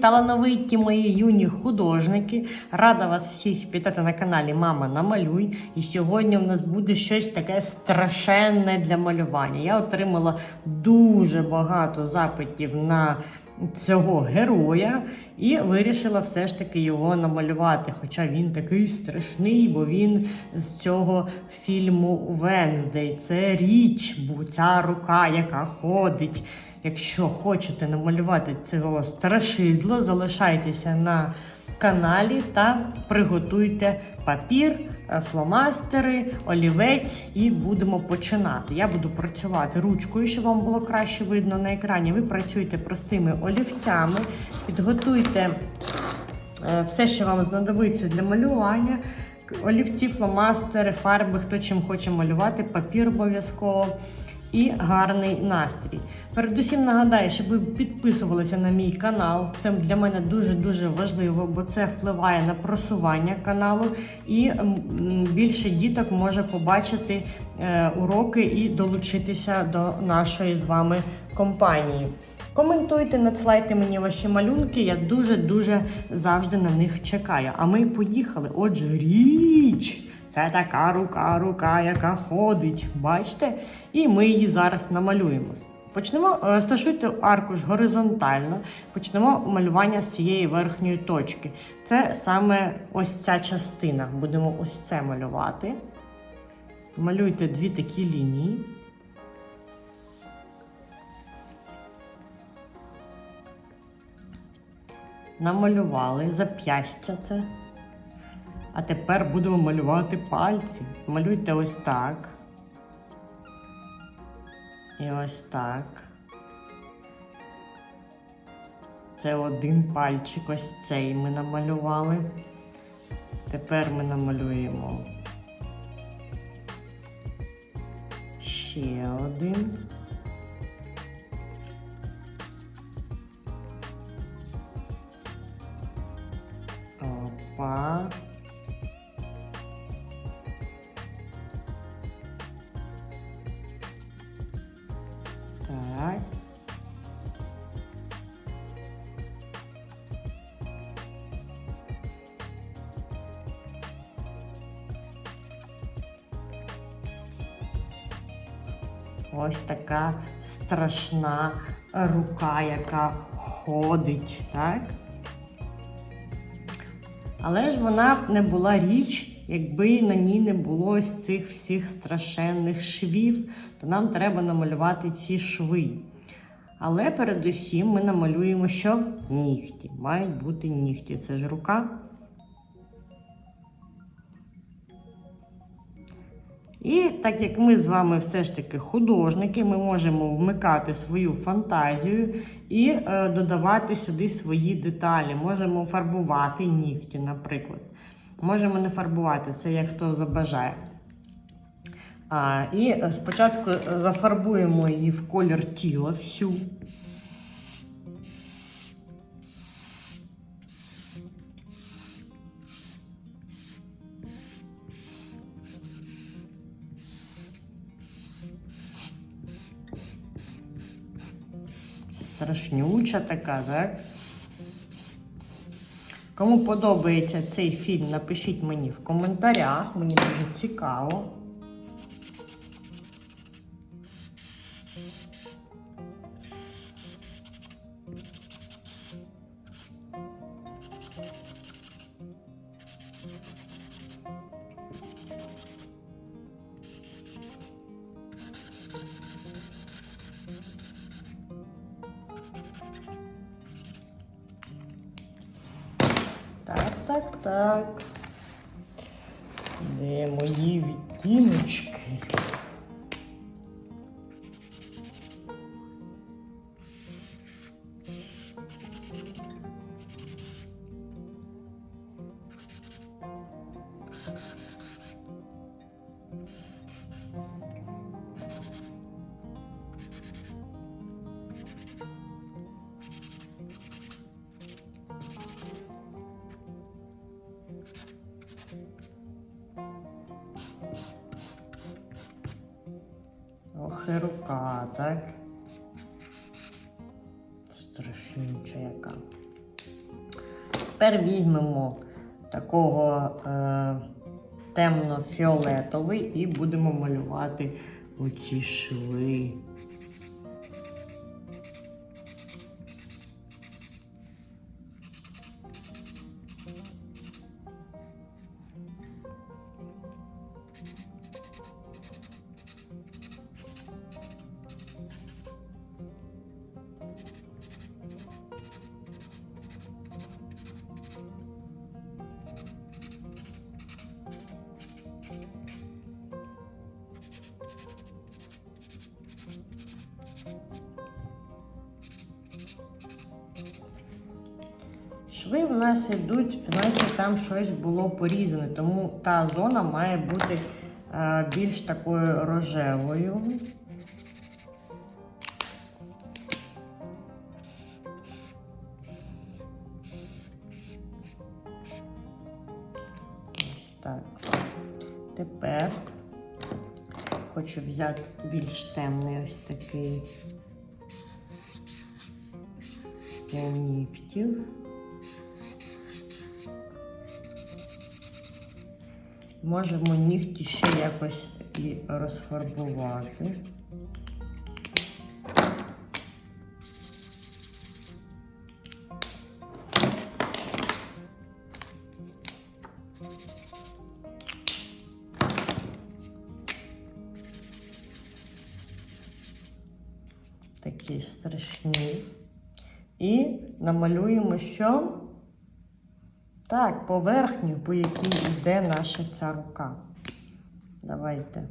талановиті мої юні художники. Рада вас всіх вітати на каналі Мама Намалюй. І сьогодні у нас буде щось таке страшенне для малювання. Я отримала дуже багато запитів на цього героя і вирішила все ж таки його намалювати. Хоча він такий страшний, бо він з цього фільму Венздей. Це річ, бо ця рука, яка ходить. Якщо хочете намалювати цього страшидло, залишайтеся на каналі та приготуйте папір, е, фломастери, олівець і будемо починати. Я буду працювати ручкою, щоб вам було краще видно на екрані. Ви працюєте простими олівцями, підготуйте е, все, що вам знадобиться для малювання. Олівці, фломастери, фарби, хто чим хоче малювати, папір обов'язково і гарний настрій. Передусім нагадаю, щоб ви підписувалися на мій канал. Це для мене дуже-дуже важливо, бо це впливає на просування каналу, і більше діток може побачити е, уроки і долучитися до нашої з вами компанії. Коментуйте, надсилайте мені ваші малюнки. Я дуже-дуже завжди на них чекаю. А ми поїхали. Отже, річ. Це така рука, рука, яка ходить. Бачите? І ми її зараз намалюємо. Почнемо, е, розташуйте аркуш горизонтально, почнемо малювання з цієї верхньої точки. Це саме ось ця частина. Будемо ось це малювати. Малюйте дві такі лінії. Намалювали зап'ястя це. А тепер будемо малювати пальці. Малюйте ось так. І ось так. Це один пальчик, ось цей ми намалювали. Тепер ми намалюємо ще один. Опа. Так. Ось така страшна рука, яка ходить, так? Але ж вона не була річ, якби на ній не було ось цих всіх страшенних швів, то нам треба намалювати ці шви. Але передусім ми намалюємо що? Нігті. Мають бути нігті. Це ж рука. І так як ми з вами все ж таки художники, ми можемо вмикати свою фантазію і е, додавати сюди свої деталі. Можемо фарбувати нігті, наприклад. Можемо не фарбувати, це як хто забажає. А, і е, спочатку е, зафарбуємо її в колір тіла всю. Страшнюча така, так? Кому подобається цей фільм, напишіть мені в коментарях. Мені дуже цікаво. Так, так. Де мої відтіночки? І рука, так? Страшніча яка. Тепер візьмемо такого е, темно-фіолетовий і будемо малювати оці шви. Шви в нас йдуть, наче там щось було порізане, тому та зона має бути е, більш такою рожевою. Тепер хочу взяти більш темний ось такий для нігтів. Можемо нігті ще якось і розфарбувати. Такі страшні. І намалюємо що? Так, поверхню, по якій йде наша ця рука. Давайте.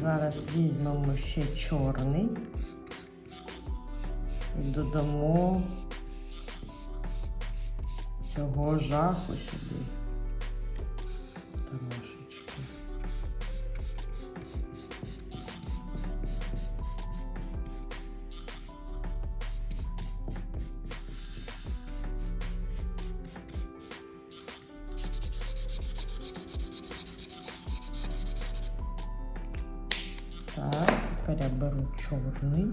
Зараз візьмемо ще чорний і додамо цього жаху сюди. Я беру чорний.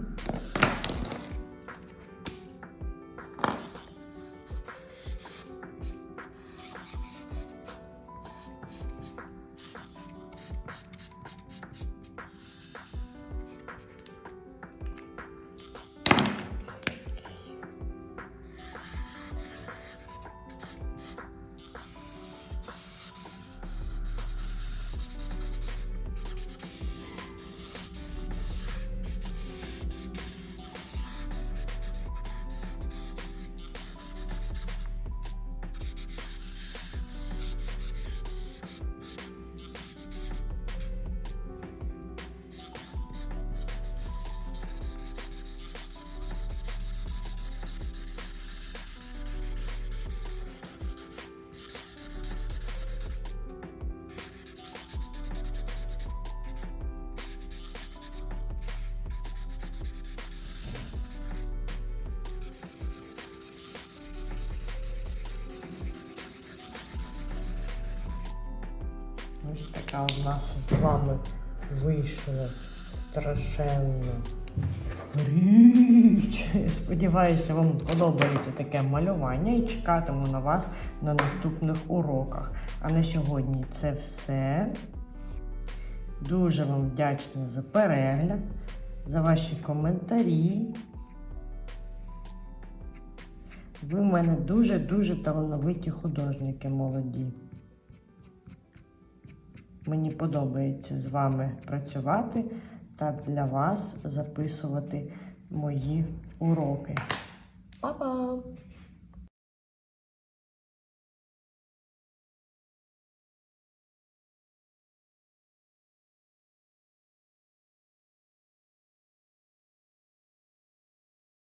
Ось така у нас з вами вийшла страшенно річ. Сподіваюся, вам подобається таке малювання і чекатиму на вас на наступних уроках. А на сьогодні це все. Дуже вам вдячна за перегляд, за ваші коментарі. Ви в мене дуже-дуже талановиті художники молоді. Мені подобається з вами працювати та для вас записувати мої уроки. Па-па!